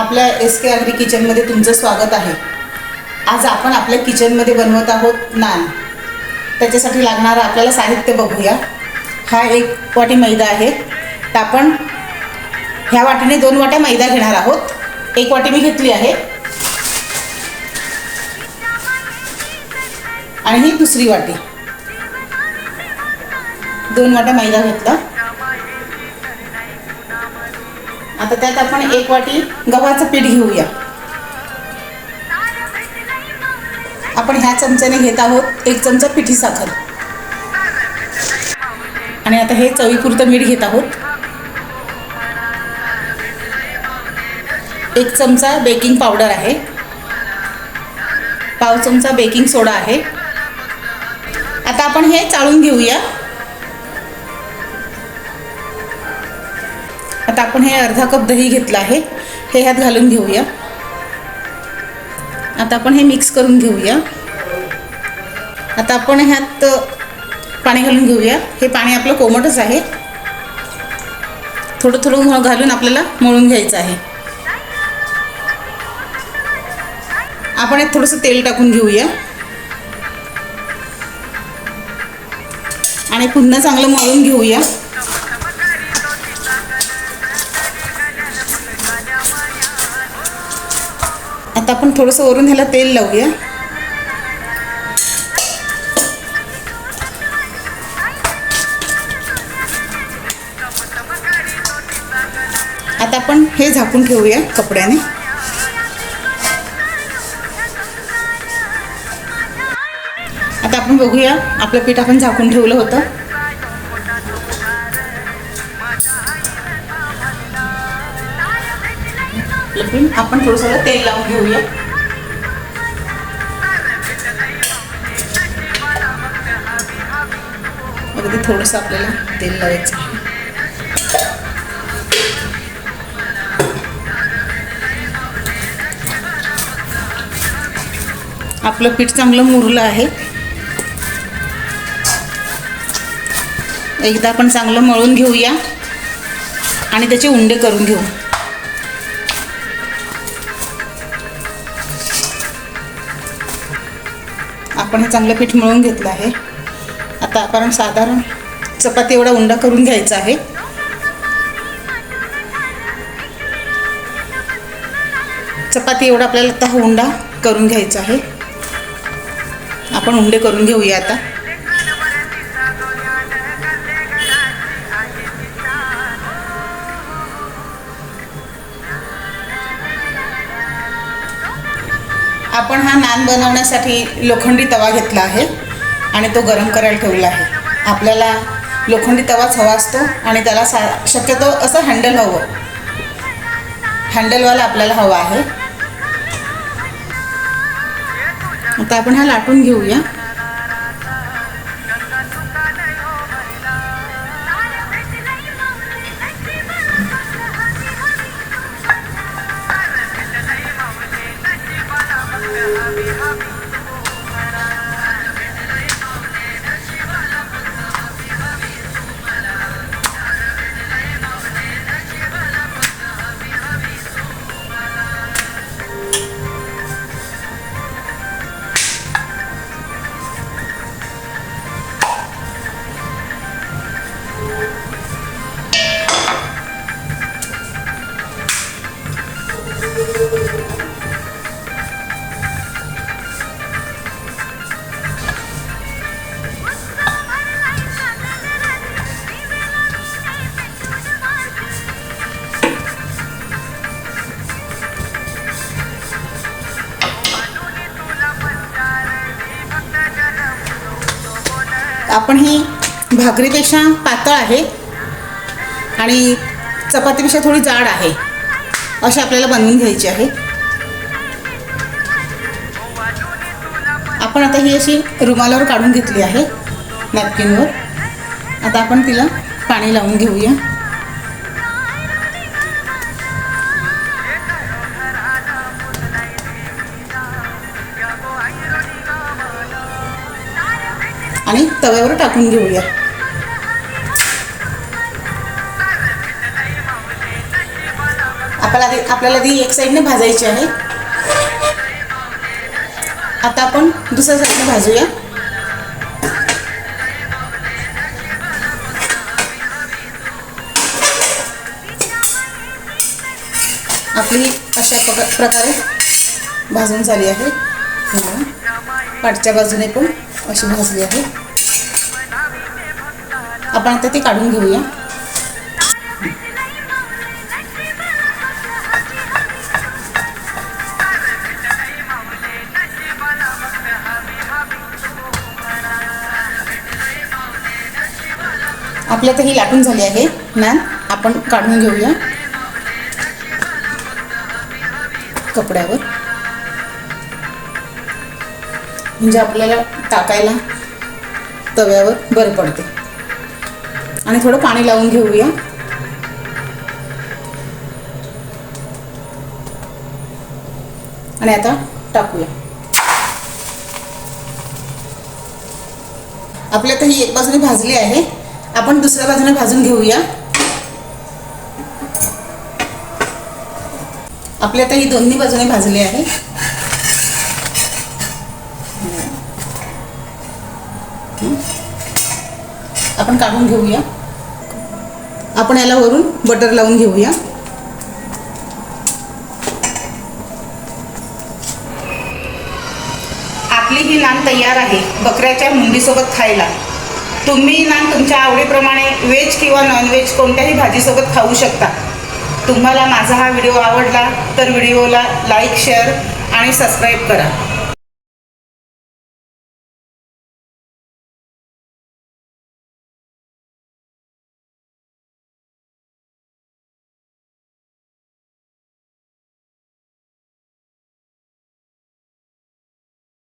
आपल्या एस के आगरी किचनमध्ये तुमचं स्वागत आहे. आज आपण आपल्या किचनमध्ये बनवत आहोत नान. त्याच्यासाठी लागणारं आपल्याला साहित्य बघूया. हा एक वाटी मैदा आहे. तर आपण ह्या वाटीने दोन वाट्या मैदा घेणार आहोत. एक वाटी मी घेतली आहे. आणि ही दुसरी वाटी. दोन वाट्या मैदा घेतला. आता त्यात आपण एक वाटी गव्हाचं पीठ घेऊया. आपण ह्या चमच्याने घेत आहोत एक चमचा पिठी साखर. आणि आता हे चवीपुरतं मीठ घेत आहोत. एक चमचा बेकिंग पावडर आहे. पाव चमचा बेकिंग सोडा आहे. आता आपण हे चाळून घेऊया. आता आपण हे अर्धा कप दही घेतलं आहे. हे ह्यात घालून घेऊया. आता आपण हे मिक्स करून घेऊया. आता आपण ह्यात पाणी घालून घेऊया. हे पाणी आपलं कोमटच आहे. थोडं थोडं घालून आपल्याला मळून घ्यायचं आहे. आपण यात थोडंसं तेल टाकून घेऊया. आणि पुन्हा चांगलं मळून घेऊया. आता आपण थोडंसं वरून ह्याला तेल लावूया. आता आपण हे झाकून ठेवूया कपड्याने. आता आपण बघूया आपलं पीठ आपण झाकून ठेवलं होतं. पीठ आपण थोडंसं तेल लावून घेऊया. अगदी थोडंसं आपल्याला तेल लावायचं आहे. आपलं पीठ चांगलं मुरलं आहे. एकदा आपण चांगलं मळून घेऊया आणि त्याचे उंडे करून घेऊ. आपण हे चांगलं पीठ मळून घेतलं आहे. आता आपण साधारण चपाती एवढा उंडा करून घ्यायचा आहे. चपाती एवढा आपल्याला आता हा उंडा करून घ्यायचा आहे. आपण उंडे करून घेऊया आता. आपण हा नान बनवण्यासाठी लोखंडी तवा घेतला आहे आणि तो गरम करायला ठेवला आहे. आपल्याला लोखंडी तवाच हवा असतो आणि त्याला सा शक्यतो असं हँडल हवं. हँडलवाला आपल्याला हवा आहे. आता आपण हा लाटून घेऊया. आपण ही भाकरीपेक्षा पातळ आहे आणि चपातीपेक्षा थोडी जाड आहे अशी आपल्याला बनवून घ्यायची आहे. आपण आता ही अशी रुमालावर काढून घेतली आहे नॅपकिनवर आता आपण तिला पाणी लावून घेऊया. आणि तव्यावर टाकून घेऊया. आपल्याला आपल्याला ती एक साईडने भाजायची आहे. आता आपण दुसऱ्या साईडने भाजूया. आपली अशा प्रकारे भाजून झाली आहे. पाठच्या बाजूने पण अशी भाजली आहे. आपण आता ती काढून घेऊया. आपल्या तर ही लाटून झाली आहे मॅम. आपण काढून घेऊया. कपड्यावर. म्हणजे आपल्याला टाकायला तव्यावर बरं पडते. आणि थोडं पाणी लावून घेऊया. आणि आता टाकूया. आपल्या आता ही एक बाजूने भाजली आहे. आपण दुसऱ्या बाजूने भाजून घेऊया. आपल्या आता ही दोन्ही बाजूने भाजली आहे. आपण काढून घेऊया. आपण याला वरून बटर लावून घेऊया. आपली ही नान तयार आहे बकऱ्याच्या मुंडीसोबत खायला. तुम्ही नान तुमच्या आवडीप्रमाणे व्हेज किंवा नॉनव्हेज कोणत्याही भाजीसोबत खाऊ शकता. तुम्हाला माझा हा व्हिडिओ आवडला तर व्हिडिओला लाईक शेअर आणि सबस्क्राईब करा.